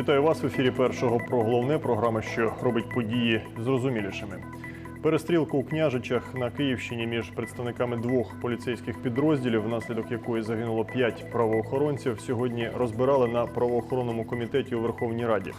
Вітаю вас в ефірі першого про головне програма, що робить події зрозумілішими. Перестрілку у княжичах на Київщині між представниками двох поліцейських підрозділів, внаслідок якої загинуло п'ять правоохоронців, сьогодні розбирали на правоохоронному комітеті у Верховній Раді.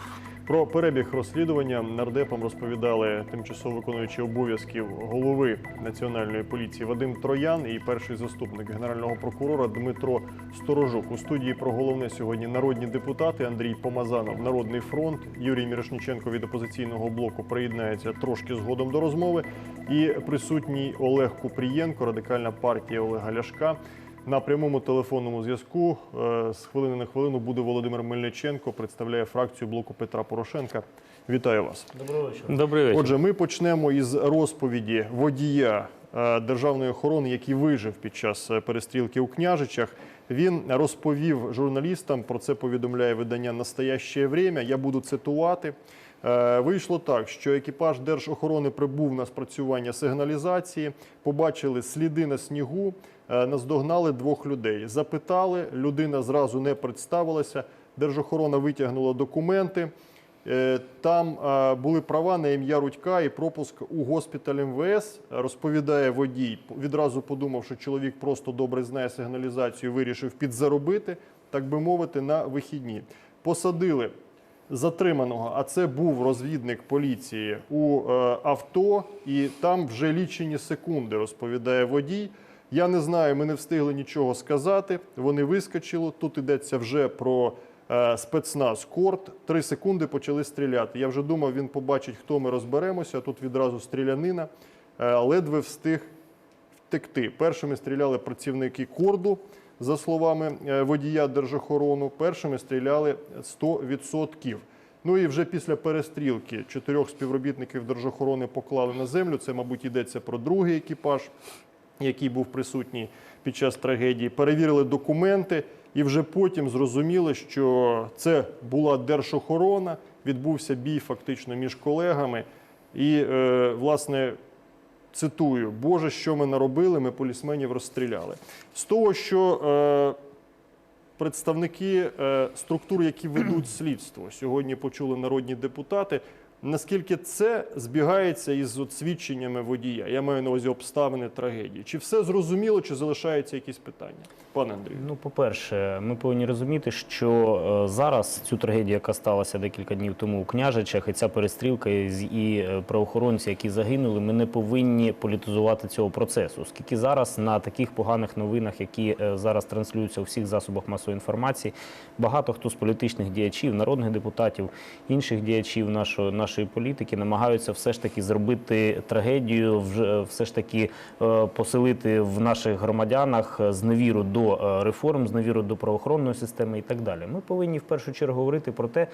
Про перебіг розслідування нардепам розповідали тимчасово виконуючі обов'язків голови національної поліції Вадим Троян і перший заступник генерального прокурора Дмитро Сторожук. У студії про головне сьогодні народні депутати Андрій Помазанов, Народний фронт, Юрій Мірошніченко від опозиційного блоку приєднається трошки згодом до розмови. І присутній Олег Купрієнко, радикальна партія Олега Ляшка. На прямому телефонному зв'язку е, з хвилини на хвилину буде Володимир Мельниченко, представляє фракцію блоку Петра Порошенка. Вітаю вас. Доброго вечора. Добрий вечір. Отже, ми почнемо із розповіді водія е, державної охорони, який вижив під час е, перестрілки у княжичах. Він розповів журналістам. Про це повідомляє видання Настояще время. Я буду цитувати. Вийшло так, що екіпаж держохорони прибув на спрацювання сигналізації, побачили сліди на снігу, наздогнали двох людей. Запитали, людина зразу не представилася. Держохорона витягнула документи. Е, Там е, були права на ім'я Рудька і пропуск у госпіталь МВС. Розповідає водій. Відразу подумав, що чоловік просто добре знає сигналізацію, вирішив підзаробити, так би мовити, на вихідні. Посадили затриманого, а це був розвідник поліції у е, авто, і там вже лічені секунди, розповідає водій. Я не знаю, ми не встигли нічого сказати. Вони вискочили. Тут йдеться вже про е, спецназ Корт. Три секунди почали стріляти. Я вже думав, він побачить, хто ми розберемося. Тут відразу стрілянина. Е, ледве встиг втекти. Першими стріляли працівники корду, за словами е, водія держохорону. Першими стріляли 100%. Ну і вже після перестрілки чотирьох співробітників держохорони поклали на землю. Це, мабуть, йдеться про другий екіпаж, який був присутній під час трагедії. Перевірили документи і вже потім зрозуміли, що це була держохорона. Відбувся бій фактично між колегами. І, е, власне, цитую: Боже, що ми наробили, ми полісменів розстріляли. З того, що е, представники е, структур, які ведуть слідство, сьогодні почули народні депутати. Наскільки це збігається із свідченнями водія? Я маю на увазі обставини трагедії. Чи все зрозуміло, чи залишаються якісь питання? Пане Андрію. Ну, по-перше, ми повинні розуміти, що е, зараз цю трагедію, яка сталася декілька днів тому у княжичах, і ця перестрілка і, е, правоохоронці, які загинули, ми не повинні політизувати цього процесу, оскільки зараз на таких поганих новинах, які е, зараз транслюються у всіх засобах масової інформації, багато хто з політичних діячів, народних депутатів, інших діячів нашої, нашої політики намагаються все ж таки зробити трагедію, все ж таки е, поселити в наших громадянах зневіру до е, реформ, зневіру до правоохоронної системи і так далі. Ми повинні в першу чергу говорити про те,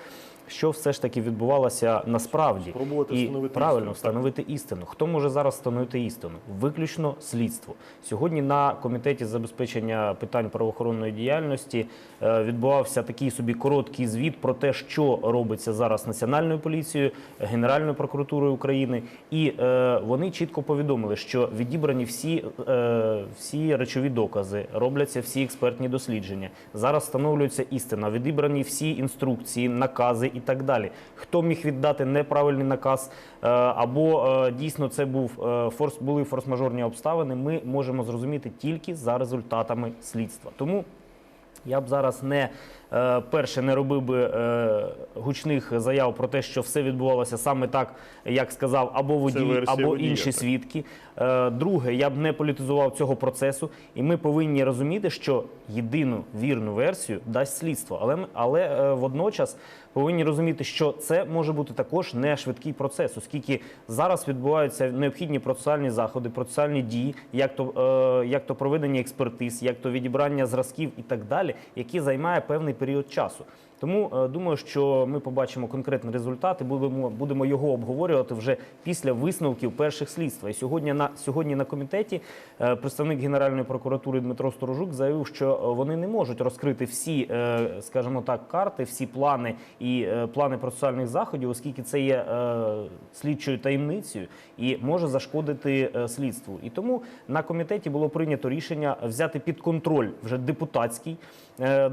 що все ж таки відбувалося насправді, Спробувати і встановити правильно істину, встановити істину. Хто може зараз встановити істину? Виключно слідство. Сьогодні на комітеті з забезпечення питань правоохоронної діяльності е, відбувався такий собі короткий звіт про те, що робиться зараз національною поліцією, Генеральною прокуратурою України, і е, вони чітко повідомили, що відібрані всі, е, всі речові докази, робляться всі експертні дослідження. Зараз встановлюється істина, відібрані всі інструкції, накази і так далі. Хто міг віддати неправильний наказ, е, або е, дійсно це був е, форс, були форс-мажорні обставини, ми можемо зрозуміти тільки за результатами слідства. Тому я б зараз не перше не робив би е, гучних заяв про те, що все відбувалося саме так, як сказав або водій, або водія, інші так. свідки. Е, друге, я б не політизував цього процесу, і ми повинні розуміти, що єдину вірну версію дасть слідство. Але але е, водночас повинні розуміти, що це може бути також не швидкий процес, оскільки зараз відбуваються необхідні процесуальні заходи, процесуальні дії, як то, е, як то проведення експертиз, як то відібрання зразків і так далі, які займає певний період часу. Тому е, думаю, що ми побачимо конкретний результат і будемо, будемо його обговорювати вже після висновків перших слідства. І сьогодні на сьогодні на комітеті е, представник Генеральної прокуратури Дмитро Сторожук заявив, що е, вони не можуть розкрити всі, скажімо так, карти, всі плани і плани процесуальних заходів, оскільки це є слідчою таємницею і може зашкодити слідству. І тому на комітеті було прийнято рішення взяти під контроль вже депутатський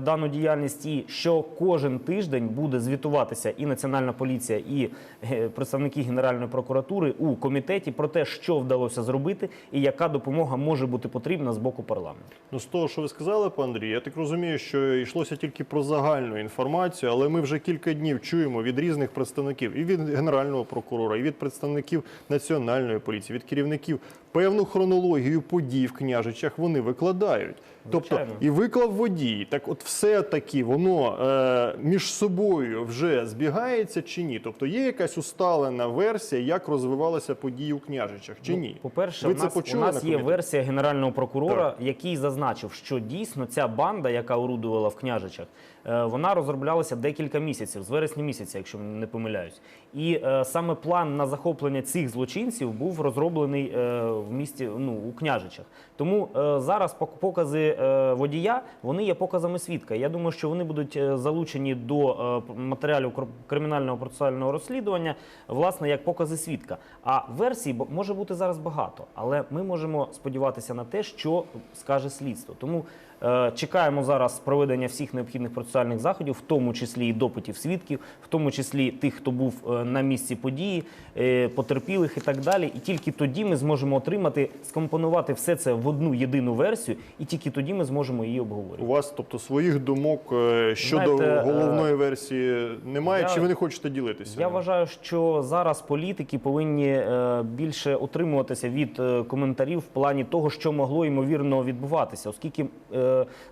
дану діяльність і що кожен кожен тиждень буде звітуватися і Національна поліція, і е, представники Генеральної прокуратури у комітеті про те, що вдалося зробити, і яка допомога може бути потрібна з боку парламенту. Ну, з того, що ви сказали, пан Андрій, я так розумію, що йшлося тільки про загальну інформацію, але ми вже кілька днів чуємо від різних представників і від генерального прокурора, і від представників національної поліції, від керівників певну хронологію подій в княжичах вони викладають. Тобто Звичайно. і виклав водій. Так, от все таки воно е, між собою вже збігається чи ні? Тобто є якась усталена версія, як розвивалися події у княжичах, чи ні? Ну, По-перше, Ви у це нас, у нас на є комітеті? версія генерального прокурора, який зазначив, що дійсно ця банда, яка орудувала в княжичах, вона розроблялася декілька місяців, з вересня місяця, якщо не помиляюсь. І е, саме план на захоплення цих злочинців був розроблений е, в місті ну, у княжичах. Тому е, зараз покази е, водія вони є показами свідка. Я думаю, що вони будуть е, залучені до е, матеріалів кримінального процесуального розслідування, власне, як покази свідка. А версій може бути зараз багато, але ми можемо сподіватися на те, що скаже слідство. Тому е, чекаємо зараз проведення всіх необхідних процесуальних заходів, в тому числі і допитів свідків, в тому числі тих, хто був е, на місці події, е, потерпілих і так далі. І тільки тоді ми зможемо отримати, скомпонувати все це в одну єдину версію, і тільки тоді ми зможемо її обговорювати. У вас, тобто, своїх думок е, щодо Знаєте, е, головної версії немає, я- чи ви не хочете ділитися? Я вважаю, що зараз політики повинні е, більше утримуватися від е, коментарів в плані того, що могло ймовірно відбуватися, оскільки е,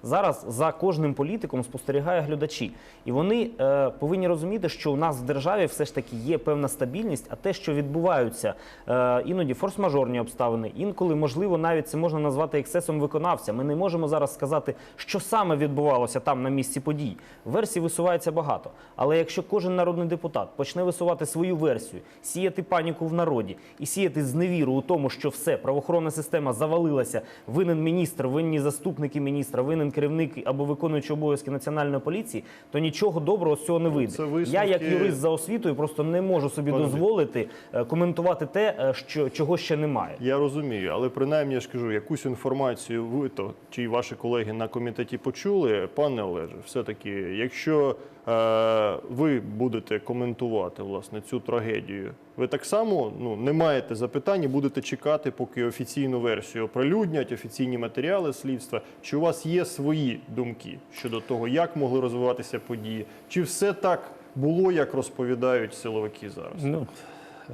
зараз за кожним політиком спостерігає глядачі, і вони е, повинні розуміти, що у нас в державі все ж таки є певна стабільність, а те, що відбуваються е, іноді форс-мажорні обставини, інколи можливо навіть це можна назвати ексцесом виконавця. Ми не можемо зараз сказати, що саме відбувалося там на місці подій. Версій висувається багато. Але якщо кожен народний депутат почне висувати свою версію, сіяти паніку в народі і сіяти зневіру у тому, що все правоохоронна система завалилася, винен міністр, винні заступники міністра, винен керівник або виконуючий обов'язки національної поліції, то нічого доброго з цього не вийде. це висновки- Я, як юрист за освітою, просто не можу собі Пане дозволити е, коментувати те, е, що чого ще немає. Я розумію, але принаймні я ж кажу, якусь інформацію ви то чи ваші колеги на комітеті почули, пане Олеже, все-таки, якщо е, ви будете коментувати власне цю трагедію, ви так само ну не маєте запитань і будете чекати, поки офіційну версію оприлюднять, офіційні матеріали слідства. Чи у вас є свої думки щодо того, як могли розвиватися події? Чи все так було, як розповідають силовики зараз? Ну,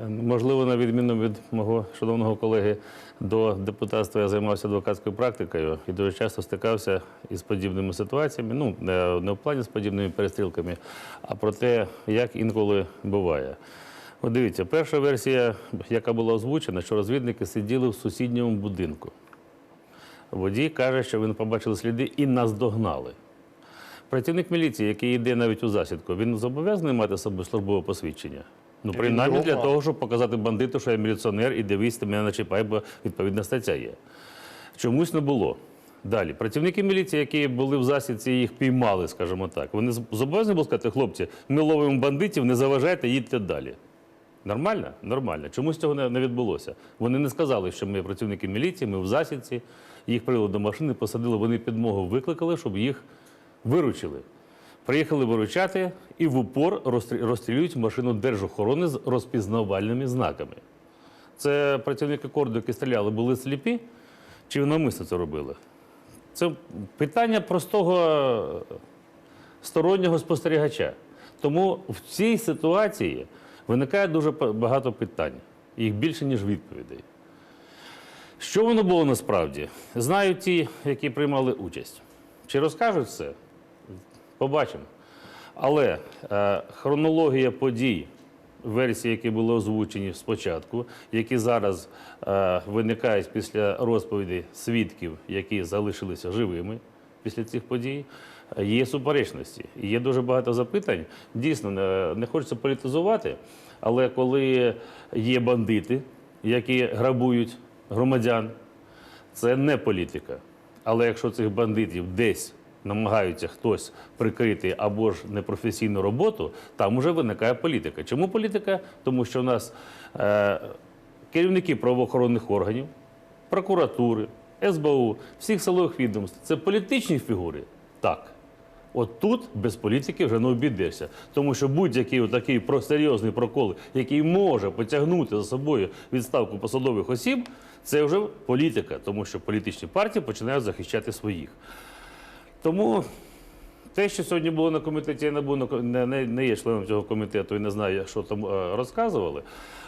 е, можливо, на відміну від мого шановного колеги до депутатства, я займався адвокатською практикою і дуже часто стикався із подібними ситуаціями. Ну, не, не в плані з подібними перестрілками, а про те, як інколи буває. От дивіться, перша версія, яка була озвучена, що розвідники сиділи в сусідньому будинку. Водій каже, що він побачили сліди і наздогнали. Працівник міліції, який йде навіть у засідку, він зобов'язаний мати з собою службове посвідчення. Ну, принаймні для того, щоб показати бандиту, що я міліціонер, і дивись, ти мене не чіпай, бо відповідна стаття є. Чомусь не було. Далі, працівники міліції, які були в засідці, їх піймали, скажімо так. Вони зобов'язані були сказати, хлопці, ми ловимо бандитів, не заважайте, їдьте далі. Нормально? Нормально. Чомусь цього не, відбулося. Вони не сказали, що ми працівники міліції, ми в засідці, їх привели до машини, посадили, вони підмогу викликали, щоб їх виручили. Приїхали виручати і в упор розстрі- розстрілюють машину держохорони з розпізнавальними знаками. Це працівники корду, які стріляли, були сліпі, чи навмисно це робили? Це питання простого е, стороннього спостерігача. Тому в цій ситуації виникає дуже багато питань, їх більше, ніж відповідей. Що воно було насправді? Знають ті, які приймали участь. Чи розкажуть все? Побачимо. Але е, хронологія подій, версії, які були озвучені спочатку, які зараз е, виникають після розповіді свідків, які залишилися живими після цих подій, є суперечності. Є дуже багато запитань. Дійсно, не, хочеться політизувати, але коли є бандити, які грабують громадян, це не політика. Але якщо цих бандитів десь намагаються хтось прикрити або ж непрофесійну роботу, там уже виникає політика. Чому політика? Тому що у нас е, керівники правоохоронних органів, прокуратури, СБУ, всіх силових відомств це політичні фігури? Так. От тут без політики вже не обійдешся. Тому що будь-який такий серйозний прокол, який може потягнути за собою відставку посадових осіб, це вже політика, тому що політичні партії починають захищати своїх. Тому те, що сьогодні було на комітеті, я не, був не, не, не є членом цього комітету і не знаю, що там е, розказували.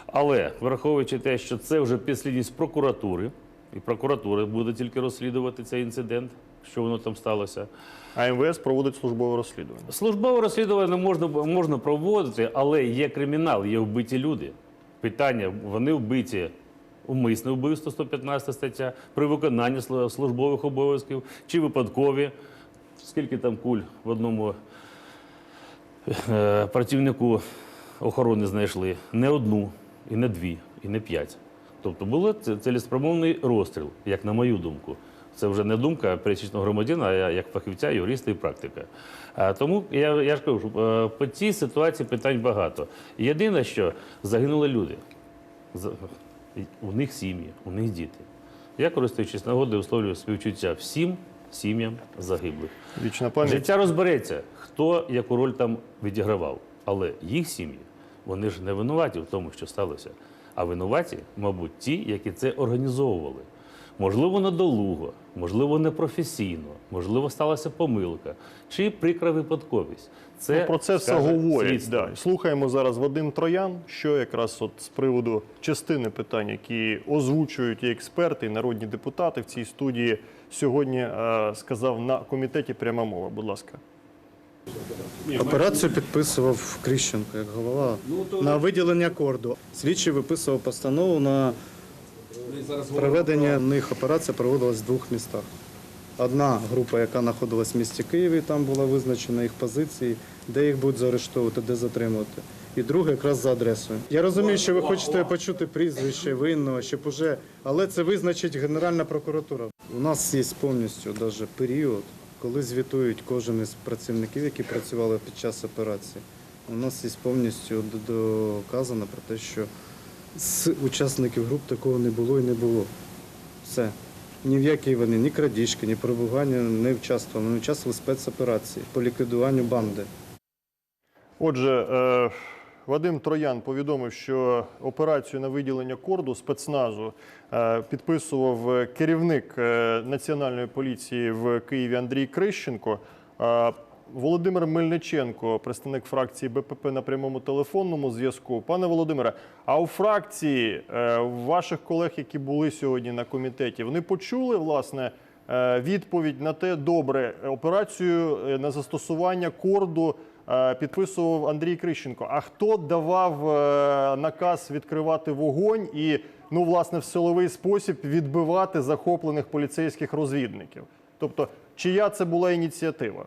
Але враховуючи те, що це вже підслідність прокуратури, і прокуратура буде тільки розслідувати цей інцидент, що воно там сталося. А МВС проводить службове розслідування. Службове розслідування можна, можна проводити, але є кримінал, є вбиті люди. Питання, вони вбиті умисне вбивство, 115 стаття, при виконанні службових обов'язків чи випадкові. Скільки там куль в одному е, працівнику охорони знайшли? Не одну, і не дві, і не п'ять. Тобто був цілеспрямовний розстріл, як на мою думку. Це вже не думка пересічного громадянина, а як фахівця, юриста і практика. Тому я, я ж кажу, е, по цій ситуації питань багато. Єдине, що загинули люди. У них сім'ї, у них діти. Я, користуючись нагодою, висловлюю співчуття всім сім'ям загиблих. Вічна пам'ять. Життя розбереться, хто яку роль там відігравав. Але їх сім'ї, вони ж не винуваті в тому, що сталося. А винуваті, мабуть, ті, які це організовували. Можливо, недолуго, можливо, непрофесійно, можливо, сталася помилка чи прикра випадковість. Це Ну, про це все говорять. Да. Слухаємо зараз Вадим Троян, що якраз от з приводу частини питань, які озвучують і експерти, і народні депутати в цій студії сьогодні е, сказав на комітеті пряма мова. Будь ласка. Операцію підписував Кріщенко як голова на виділення корду. Слідчий виписував постанову на проведення них операція проводилась в двох містах. Одна група, яка знаходилась в місті Києві, там була визначена їх позиції, де їх будуть заарештовувати, де затримувати. І друга якраз за адресою. Я розумію, що ви хочете почути прізвище винного, щоб уже, але це визначить Генеральна прокуратура. У нас є повністю даже період, коли звітують кожен із працівників, які працювали під час операції. У нас є повністю доказано про те, що з учасників груп такого не було і не було. Все. Ні в якій вони, ні крадіжки, ні пробування не участвували. Вони участвували спецоперації по ліквідуванню банди. Отже, е, Вадим Троян повідомив, що операцію на виділення корду спецназу е, підписував керівник е, національної поліції в Києві Андрій Крищенко. Володимир Мельниченко, представник фракції БПП на прямому телефонному зв'язку. Пане Володимире, а у фракції е, ваших колег, які були сьогодні на комітеті, вони почули власне е, відповідь на те, добре, операцію е, на застосування корду підписував Андрій Крищенко. А хто давав наказ відкривати вогонь і ну власне в силовий спосіб відбивати захоплених поліцейських розвідників? Тобто, чия це була ініціатива?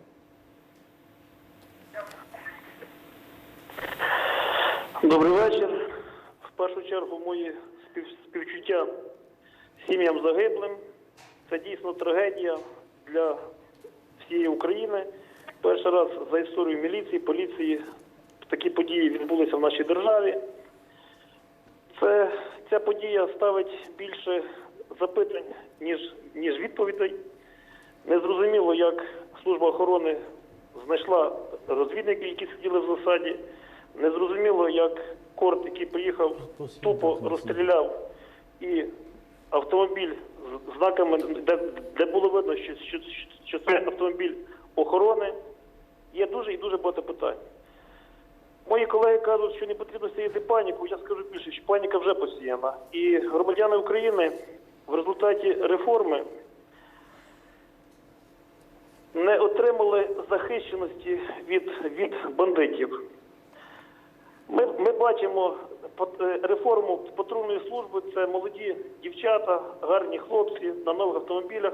Добрий вечір. В першу чергу мої співчуття сім'ям загиблим. Це дійсно трагедія для всієї України. Перший раз за історію міліції, поліції такі події відбулися в нашій державі. Це, ця подія ставить більше запитань, ніж, ніж відповідей. Незрозуміло, як служба охорони знайшла розвідників, які сиділи в засаді. Незрозуміло, як корт, який приїхав, тупо розстріляв і автомобіль з знаками, де, де було видно, що, що, що це автомобіль охорони. Є дуже і дуже багато питань. Мої колеги кажуть, що не потрібно сіяти паніку. Я скажу більше, що паніка вже посіяна. І громадяни України в результаті реформи не отримали захищеності від, від бандитів. Ми, ми бачимо е, реформу патрульної служби. Це молоді дівчата, гарні хлопці на нових автомобілях.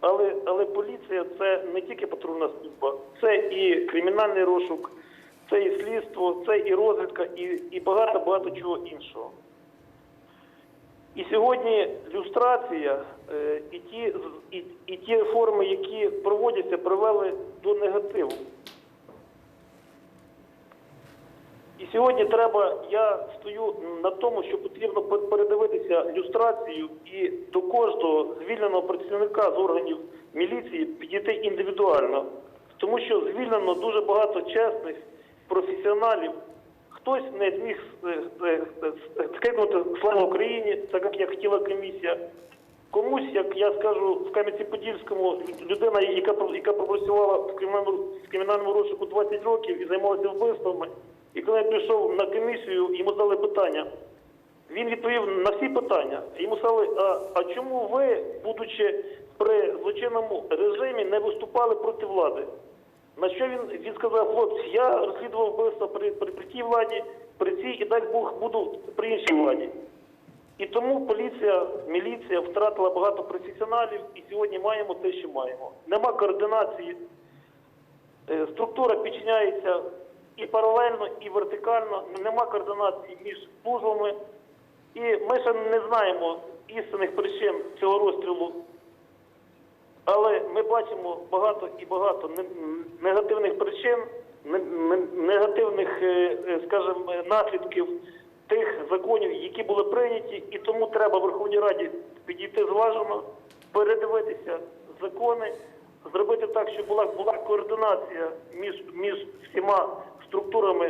Але, але поліція це не тільки патрульна служба, це і кримінальний розшук, це і слідство, це і розвідка, і, багато багато чого іншого. І сьогодні люстрація е, і, ті, і, і ті реформи, які проводяться, привели до негативу. І сьогодні треба, я стою на тому, що потрібно пер- передивитися люстрацію і до кожного звільненого працівника з органів міліції підійти індивідуально, тому що звільнено дуже багато чесних професіоналів. Хтось не зміг е, е, е, скрикнути слава Україні, так як я хотіла комісія. Комусь, як я скажу, в Кам'янці-Подільському людина, яка яка пропрацювала в кримінальному розшуку 20 років і займалася вбивствами. І коли я прийшов на комісію, йому дали питання. Він відповів на всі питання. Йому сказали, а, а чому ви, будучи при злочинному режимі, не виступали проти влади? На що він, він сказав, хлопці, я розслідував вбивство при, при, при тій владі, при цій і дай Бог буду при іншій владі. І тому поліція, міліція втратила багато професіоналів, і сьогодні маємо те, що маємо. Нема координації. Е, Структура підчиняється і паралельно, і вертикально. Нема координації між службами. І ми ще не знаємо істинних причин цього розстрілу. Але ми бачимо багато і багато негативних причин, не- не- негативних, е, е, скажімо, наслідків тих законів, які були прийняті, і тому треба Верховній Раді підійти зважено, передивитися закони, зробити так, щоб була, була координація між, між всіма структурами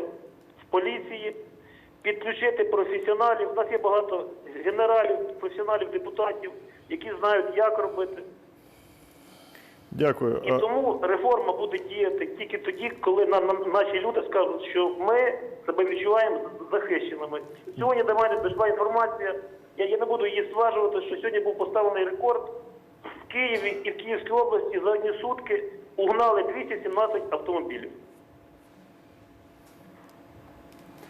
в поліції, підключити професіоналів. У нас є багато генералів, професіоналів, депутатів, які знають, як робити. Дякую. І тому реформа буде діяти тільки тоді, коли на, на- наші люди скажуть, що ми себе відчуваємо захищеними. Сьогодні до мене дійшла інформація. Я, я не буду її стверджувати, що сьогодні був поставлений рекорд в Києві і в Київській області за одні сутки угнали 217 автомобілів.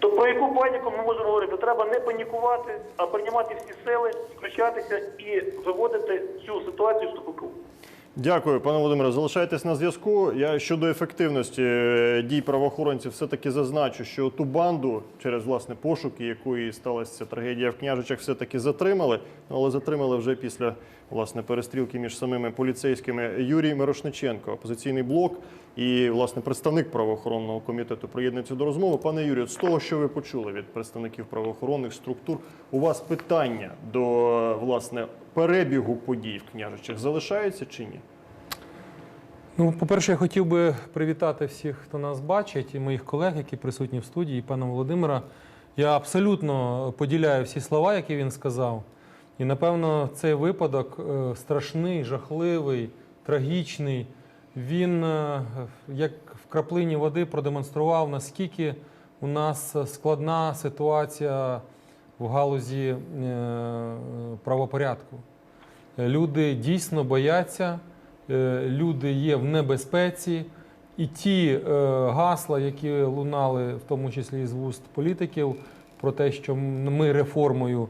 То про яку паніку ми можемо говорити? Треба не панікувати, а приймати всі сили, включатися і виводити цю ситуацію з тупику. Дякую, пане Володимире. Залишайтесь на зв'язку. Я щодо ефективності е, дій правоохоронців все-таки зазначу, що ту банду через власне пошуки, якої сталася трагедія в княжичах, все-таки затримали, але затримали вже після власне перестрілки між самими поліцейськими Юрій Мирошниченко, опозиційний блок і власне представник правоохоронного комітету приєднується до розмови. Пане Юрію, з того, що ви почули від представників правоохоронних структур, у вас питання до власне перебігу подій в княжичах залишаються чи ні? Ну, по-перше, я хотів би привітати всіх, хто нас бачить, і моїх колег, які присутні в студії, і пана Володимира. Я абсолютно поділяю всі слова, які він сказав. І напевно цей випадок е, страшний, жахливий, трагічний. Він, е, як в краплині води, продемонстрував, наскільки у нас складна ситуація в галузі е, правопорядку. Люди дійсно бояться, люди є в небезпеці, і ті гасла, які лунали, в тому числі з вуст політиків, про те, що ми реформою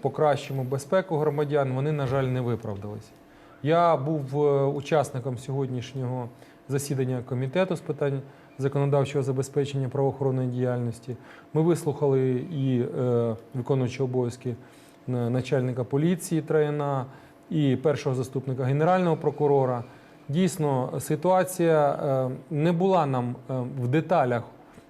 покращимо безпеку громадян, вони, на жаль, не виправдалися. Я був е, учасником сьогоднішнього засідання комітету з питань законодавчого забезпечення правоохоронної діяльності. Ми вислухали і е, виконуючі обов'язки е, начальника поліції Трояна і першого заступника генерального прокурора. Дійсно, ситуація е, не була нам е, в деталях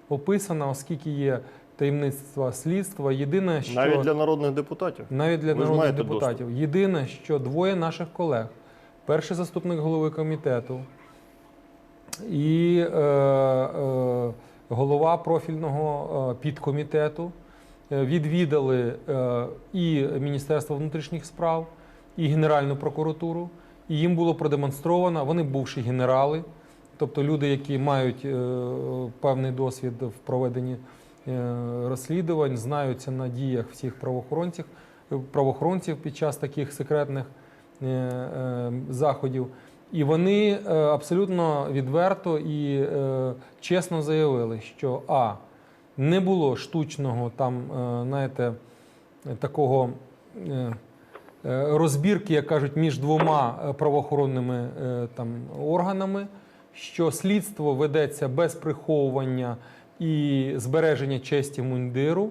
описана, оскільки є таємництва слідства. Єдине, що Навіть для народних депутатів. навіть для Ви народних депутатів. Єдине, що двоє наших колег, перший заступник голови комітету і е, е, голова профільного е, підкомітету е, відвідали е, і Міністерство внутрішніх справ, і Генеральну прокуратуру. І їм було продемонстровано, вони бувші генерали, тобто люди, які мають е, певний досвід в проведенні розслідувань, знаються на діях всіх правоохоронців, правоохоронців під час таких секретних е, е, заходів. І вони е, абсолютно відверто і е, чесно заявили, що а не було штучного там, е, знаєте, такого е, е, розбірки, як кажуть, між двома е, правоохоронними е, там органами, що слідство ведеться без приховування і збереження честі мундиру.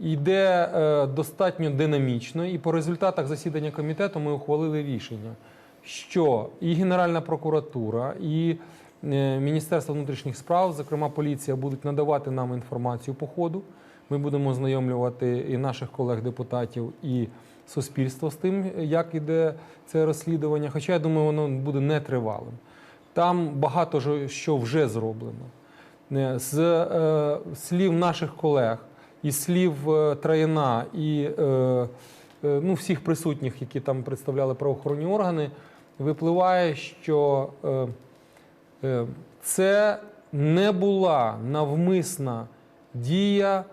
Йде е, достатньо динамічно, і по результатах засідання комітету ми ухвалили рішення, що і Генеральна прокуратура, і е, Міністерство внутрішніх справ, зокрема поліція, будуть надавати нам інформацію по ходу. Ми будемо ознайомлювати і наших колег-депутатів, і суспільство з тим, як іде це розслідування. Хоча я думаю, воно буде нетривалим. Там багато що вже зроблено. Е, З е, слів наших колег, і слів е, і е, е, ну, всіх присутніх, які там представляли правоохоронні органи, випливає, що це не була навмисна дія,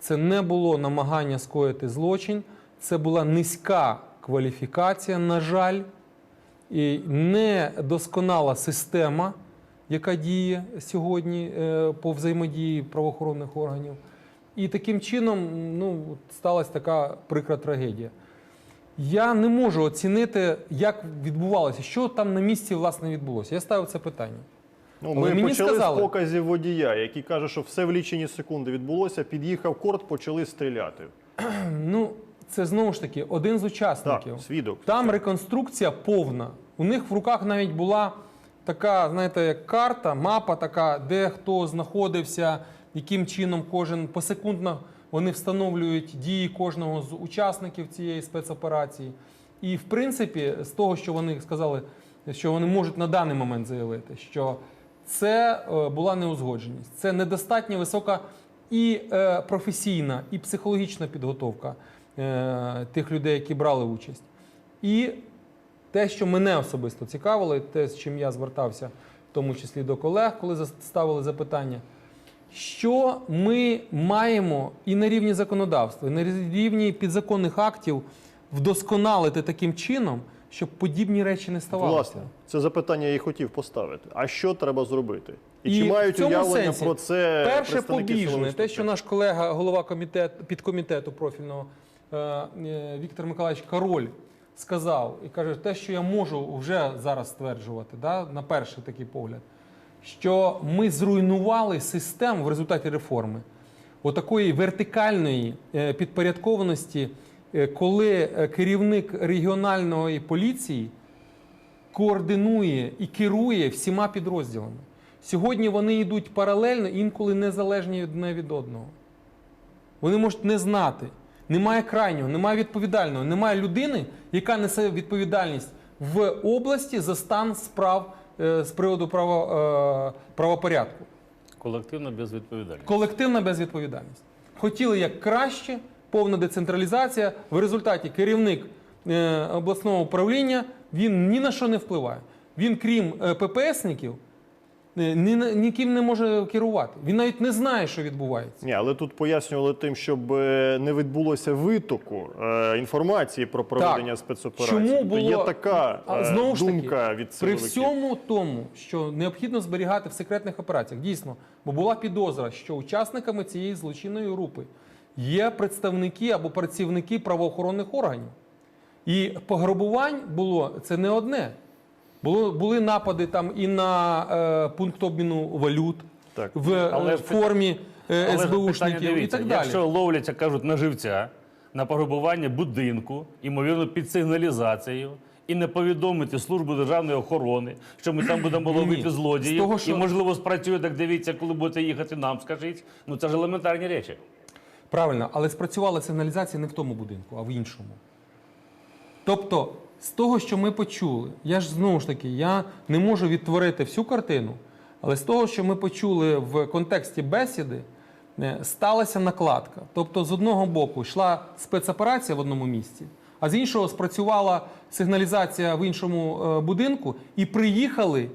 це не було намагання скоїти злочин, це була низька кваліфікація, на жаль, і недосконала система, яка діє сьогодні е, по взаємодії правоохоронних органів. І таким чином ну, сталася така прикра трагедія. Я не можу оцінити, як відбувалося, що там на місці власне відбулося. Я ставив це питання. Ну, ми мені почали сказали- з показів водія, який каже, що все в лічені секунди відбулося. Під'їхав корт, почали стріляти. Ну, це знову ж таки один з Так, учасників. свідок. Там реконструкція повна. У них в руках навіть була така, знаєте, як карта, мапа така, де хто знаходився, яким чином кожен посекундно вони встановлюють дії кожного з учасників цієї спецоперації. І в принципі, з того, що вони сказали, що вони можуть на даний момент заявити, що це е, була неузгодженість, це недостатньо висока і е, професійна, і психологічна підготовка е, тих людей, які брали участь. І те, що мене особисто цікавило, і те, з чим я звертався, в тому числі до колег, коли ставили запитання, що ми маємо і на рівні законодавства, і на рівні підзаконних актів вдосконалити таким чином, щоб подібні речі не ставалися. Власне, це запитання я і хотів поставити. А що треба зробити? І, І чи мають уявлення сенсі про це Перше побіжне, те, що наш колега, голова комітет, підкомітету профільного е, е, Віктор Миколаївич Король сказав і каже, те, що я можу вже зараз стверджувати, да, на перший такий погляд, що ми зруйнували систему в результаті реформи отакої вертикальної е, підпорядкованості, е, коли е, керівник регіональної поліції координує і керує всіма підрозділами. Сьогодні вони йдуть паралельно, інколи незалежні одне від одного. Вони можуть не знати. Немає крайнього, немає відповідального, немає людини, яка несе відповідальність в області за стан справ е, з приводу право, е, правопорядку. Колективна безвідповідальність. Колективна безвідповідальність. Хотіли як краще, повна децентралізація. В результаті керівник е, обласного управління він ні на що не впливає. Він, крім ППСників, ні, на- ніким не може керувати. Він навіть не знає, що відбувається. Ні, але тут пояснювали тим, щоб е, не відбулося витоку е, інформації про проведення спецоперації. Чому Тобто було Є така е, знову ж таки, думка від при всьому тому, що необхідно зберігати в секретних операціях, дійсно, бо була підозра, що учасниками цієї злочинної групи є представники або працівники правоохоронних органів. І пограбувань було це не одне. Було, були напади там і на е, пункт обміну валют Так. в е, Але формі е, СБУшників і так далі. Якщо ловляться, кажуть, на живця, на пограбування будинку, ймовірно, під сигналізацією, і не повідомити службу державної охорони, що ми там будемо ловити злодіїв, того, що- і можливо спрацює, так дивіться, коли будете їхати, нам скажіть. Ну це ж елементарні речі. Правильно, але спрацювала сигналізація не в тому будинку, а в іншому. Тобто, з того, що ми почули, я ж знову ж таки, я не можу відтворити всю картину, але з того, що ми почули в контексті бесіди, е, сталася накладка. Тобто, з одного боку йшла спецоперація в одному місці, а з іншого спрацювала сигналізація в іншому е, будинку, і приїхали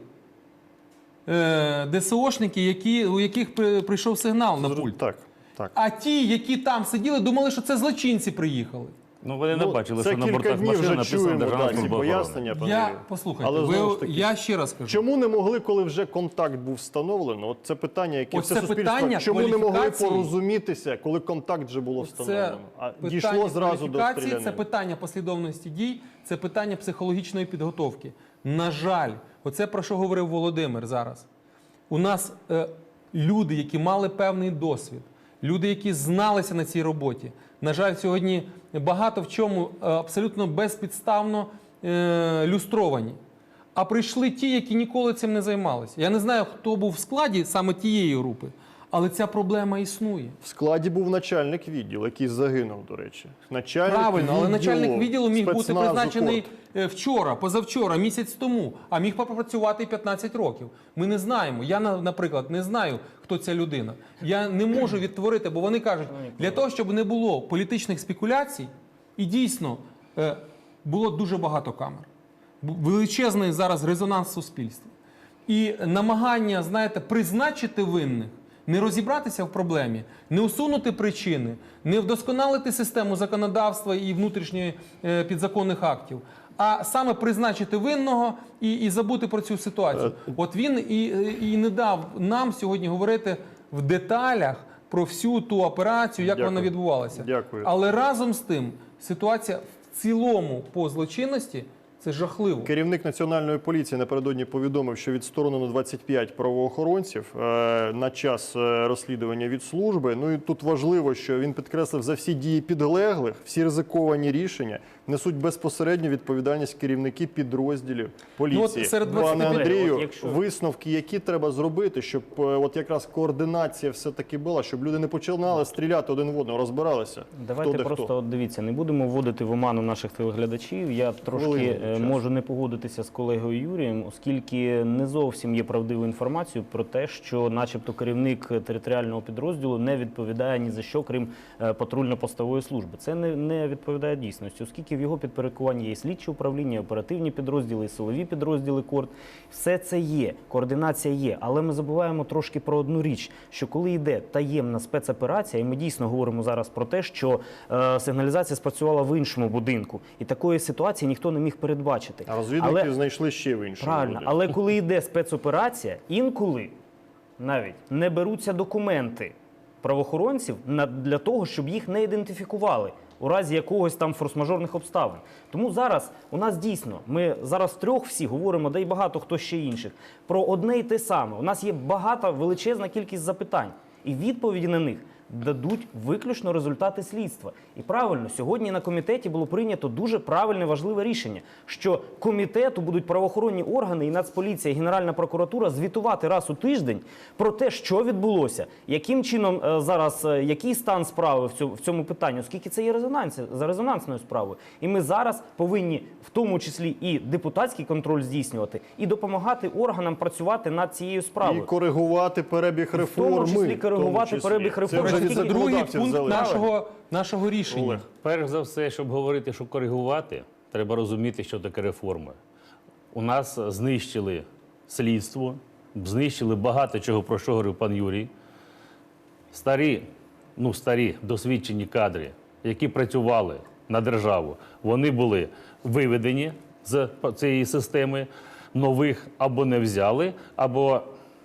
е, ДСОшники, які, у яких прийшов сигнал на пульт. Так, так. А ті, які там сиділи, думали, що це злочинці приїхали. Ну вони не Ну, бачили, що на бортах днів машини написано Державна да, служба пояснення. пане Я послухайте, Але ви, знову ж таки, я ще раз кажу. Чому не могли, коли вже контакт був встановлено? От це питання, яке Ось все це суспільство. питання Чому не могли кваліфікації. порозумітися, коли контакт вже було Це встановлено? А питання дійшло зразу до кваліфікації, стрілянини. це питання послідовності дій, це питання психологічної підготовки. На жаль, оце про що говорив Володимир зараз. У нас е, люди, які мали певний досвід, люди, які зналися на цій роботі. На жаль, сьогодні багато в чому е, абсолютно безпідставно е, люстровані. А прийшли ті, які ніколи цим не займалися. Я не знаю, хто був в складі саме тієї групи, Але ця проблема існує. В складі був начальник відділу, який загинув, до речі. Начальник Правильно, але начальник відділу міг бути спецназу призначений е, вчора, позавчора, місяць тому, а міг попрацювати і 15 років. Ми не знаємо. Я, на- наприклад, не знаю, хто ця людина. Я не можу відтворити, бо вони кажуть, для того, щоб не було політичних спекуляцій, і дійсно е, було дуже багато камер. Величезний зараз резонанс суспільстві. І намагання, знаєте, призначити винних, не розібратися в проблемі, не усунути причини, не вдосконалити систему законодавства і внутрішньої е, підзаконних актів, а саме призначити винного і, і забути про цю ситуацію. От він і, і не дав нам сьогодні говорити в деталях про всю ту операцію, як Дякую. вона відбувалася. Дякую. Але разом з тим ситуація в цілому по злочинності це жахливо. Керівник національної поліції напередодні повідомив, що відсторонено 25 правоохоронців е, на час е, розслідування від служби. Ну і тут важливо, що він підкреслив за всі дії підлеглих, всі ризиковані рішення несуть безпосередню відповідальність керівники підрозділів поліції. Ну, от серед Пане Андрію, От якщо- висновки, які треба зробити, щоб е, от якраз координація все таки була, щоб люди не починали стріляти один в одного, розбиралися. Давайте хто просто хто. от дивіться, не будемо вводити в оману наших телеглядачів. Я трошки Хвилину, е, можу не погодитися з колегою Юрієм, оскільки не зовсім є правдиву інформацію про те, що, начебто, керівник територіального підрозділу не відповідає ні за що, крім е, патрульно-постової служби. Це не, не відповідає дійсності, оскільки в його підпорядкуванні є слідчі управління, оперативні підрозділи, силові підрозділи КОРД. Все це є, координація є. Але ми забуваємо трошки про одну річ: що коли йде таємна спецоперація, і ми дійсно говоримо зараз про те, що е, сигналізація спрацювала в іншому будинку, і такої ситуації ніхто не міг передбачити. А розвідників Але- знайшли ще в іншому. Правильно, будинку. але коли йде спецоперація, інколи навіть не беруться документи правоохоронців для того, щоб їх не ідентифікували у разі якогось там форс-мажорних обставин. Тому зараз у нас дійсно ми зараз трьох всі говоримо, да й багато хто ще інших, про одне й те саме. У нас є багата величезна кількість запитань, і відповіді на них дадуть виключно результати слідства. І правильно, сьогодні на комітеті було прийнято дуже правильне важливе рішення, що комітету будуть правоохоронні органи і Нацполіція, і Генеральна прокуратура звітувати раз у тиждень про те, що відбулося, яким чином е, зараз е, який стан справи в цьому, в цьому питанні, оскільки це є резонанс, за резонансною справою. І ми зараз повинні в тому числі і депутатський контроль здійснювати, і допомагати органам працювати над цією справою І коригувати перебіг реформи. тому числі в коригувати перебіг реформи. Вже від Це другий пункт нашого, нашого рішення. Олег. Перш за все, щоб говорити, що коригувати, треба розуміти, що таке реформа. У нас знищили слідство, знищили багато чого, про що говорив пан Юрій. Старі, ну старі досвідчені кадри, які працювали на державу, вони були виведені з цієї системи, нових або не взяли, або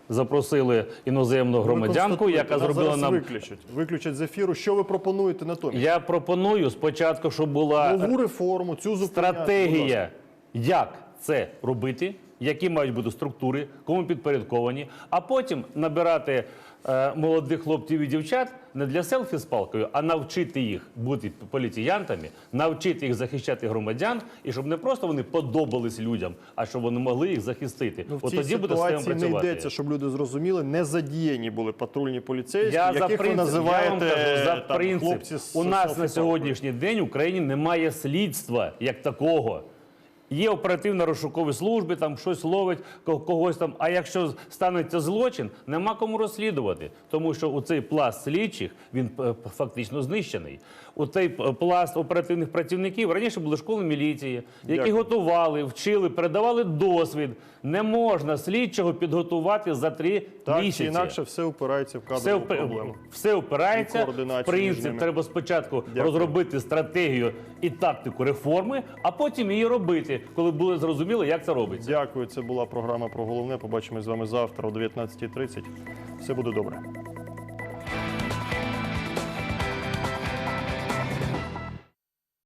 запросили іноземну громадянку, яка зробила нам. виключать. Виключать з ефіру. Що ви пропонуєте натомість? Я пропоную спочатку, щоб була Нову реформу, цю зупиняти, будь ласка. стратегія, як це робити, які мають бути структури, кому підпорядковані, а потім набирати молодих хлопців і дівчат не для селфі з палкою, а навчити їх бути поліціянтами, навчити їх захищати громадян, і щоб не просто вони подобались людям, а щоб вони могли їх захистити. Ну, в От цій тоді буде з цим не йдеться, щоб люди зрозуміли, не задіяні були патрульні поліцейські, Я за яких ви називаєте я вам кажу, за принцип. хлопці з У нас на сьогоднішній день в Україні немає слідства як такого. Є оперативно-розшукові служби, там щось ловить, когось там. А якщо станеться злочин, нема кому розслідувати, тому що у цей пласт слідчих він е, фактично знищений. У цей пласт оперативних працівників раніше були школи міліції, які Дякую. готували, вчили, передавали досвід. Не можна слідчого підготувати за три Так місяці. інакше, все опирається в Все, кадрову впи- проблему. все опирається. В принцип, треба спочатку Дякую. розробити стратегію і тактику реформи, а потім її робити, коли було зрозуміло, як це робиться. Дякую. Це була програма про головне. Побачимось з вами завтра о 19.30. Все буде добре.